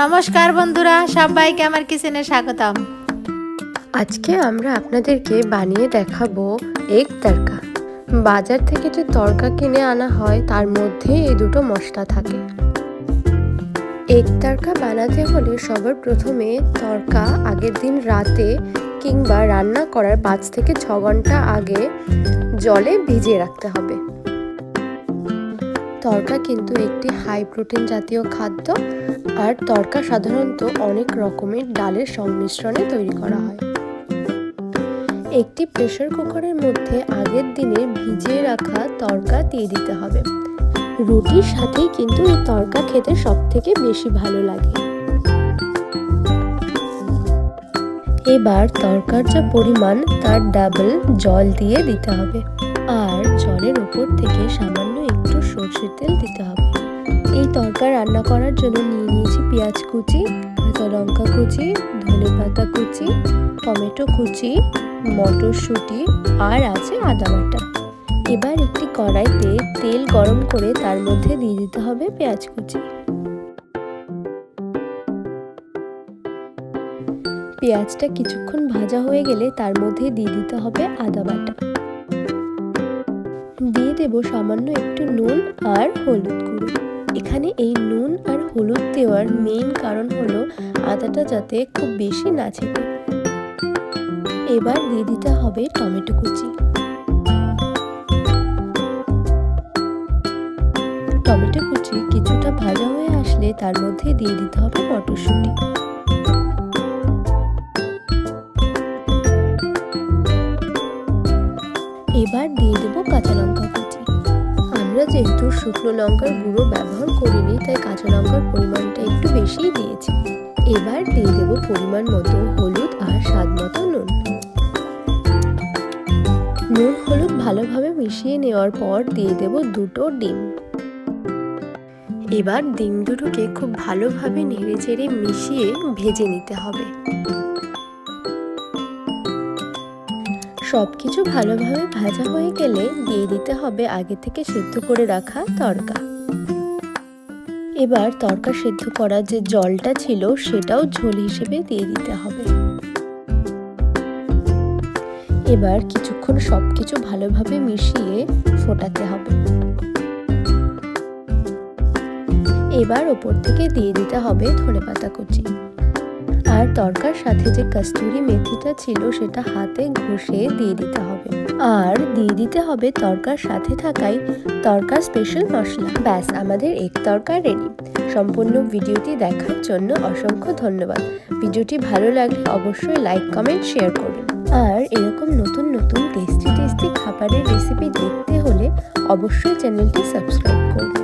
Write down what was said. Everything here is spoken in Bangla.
নমস্কার বন্ধুরা, সবাইকে আমার কিচেনে স্বাগতম। আজকে আমরা আপনাদেরকে বানিয়ে দেখাবো এগ তরকা বাজার থেকে যে তরকা কিনে আনা হয়, তার মধ্যে এই দুটো মশলা থাকে। এগ তরকা বানাতে হলে সবার প্রথমে তরকা আগের দিন রাতে কিংবা রান্না করার পাঁচ থেকে ছ ঘণ্টা আগে জলে ভিজিয়ে রাখতে হবে। তরকা কিন্তু একটি হাই প্রোটিন জাতীয় খাদ্য। আর তরকা সাধারণত অনেক রকমের ডালের সংমিশ্রণে তৈরি করা হয়। একটি প্রেসার কুকারের মধ্যে আগের দিনে ভিজিয়ে রাখা তরকা দিয়ে দিতে হবে। রুটির সাথেই কিন্তু এই তরকা খেতে সব থেকে বেশি ভালো লাগে। এবার তরকার যা পরিমাণ, তার ডাবল জল দিয়ে দিতে হবে। জলের ওপর থেকে সামান্য একটু সর্ষের তেল দিতে হবে। এই তরকা রান্না করার জন্য নিয়ে নিয়েছি পেঁয়াজ কুচি, কাঁচা লঙ্কা কুচি, ধনে পাতা কুচি, টমেটো কুচি, মটরশুঁটি আর আছে আদা বাটা। এবার একটি কড়াইতে তেল গরম করে তার মধ্যে দিয়ে দিতে হবে পেঁয়াজ কুচি। পেঁয়াজটা কিছুক্ষণ ভাজা হয়ে গেলে তার মধ্যে দিয়ে দিতে হবে আদা বাটা। দিয়ে দেব সামান্য একটু নুন আর হলুদ গুঁড়ো। এখানে এই নুন আর হলুদ দেওয়ার মেইন কারণ হলো আদাটা যাতে খুব বেশি না ছেটে এবার দিয়ে দিতে হবে টমেটো কুচি। টমেটো কুচি কিছুটা ভাজা হয়ে আসলে তার মধ্যে দিয়ে দিতে হবে মটরশুঁটি। এবার দিয়ে দেবো কাঁচা লঙ্কা কুচি। আমরা যেহেতু শুকনো লঙ্কার গুঁড়ো ব্যবহার করিনি, তাই কাঁচা লঙ্কার পরিমাণটা একটু বেশিই দিয়েছি। এবার দিয়ে দেবো পরিমাণ মতো হলুদ আর স্বাদ মতো নুন। নুন হলুদ ভালোভাবে মিশিয়ে নেওয়ার পর দিয়ে দেব দুটো ডিম। এবার ডিম দুটোকে খুব ভালোভাবে নেড়ে চেড়ে মিশিয়ে ভেজে নিতে হবে। সব কিছু ভালোভাবে ভাজা হয়ে গেলে দিয়ে দিতে হবে আগে থেকে সেদ্ধ করে রাখা তরকা। এবার তরকা সেদ্ধ করা যে জলটা ছিল সেটাও ঝোল হিসেবে দিয়ে দিতে হবে। এবার কিছুক্ষণ সব কিছু ভালোভাবে মিশিয়ে ফোটাতে হবে। এবার ওপর থেকে দিয়ে দিতে হবে ধনে পাতা কুচি। আর তরকার সাথে যে কস্তুরি মেথিটা ছিল সেটা হাতে ঘষে দিয়ে দিতে হবে। আর দিয়ে দিতে হবে তরকার সাথে থাকাই তরকার স্পেশাল মশলা। ব্যাস, আমাদের এক তরকা রেডি সম্পূর্ণ ভিডিওটি দেখার জন্য অসংখ্য ধন্যবাদ। ভিডিওটি ভালো লাগলে অবশ্যই লাইক কমেন্ট শেয়ার করুন। আর এরকম নতুন নতুন টেস্টি টেস্টি খাবারের রেসিপি দেখতে হলে অবশ্যই চ্যানেলটি সাবস্ক্রাইব করুন।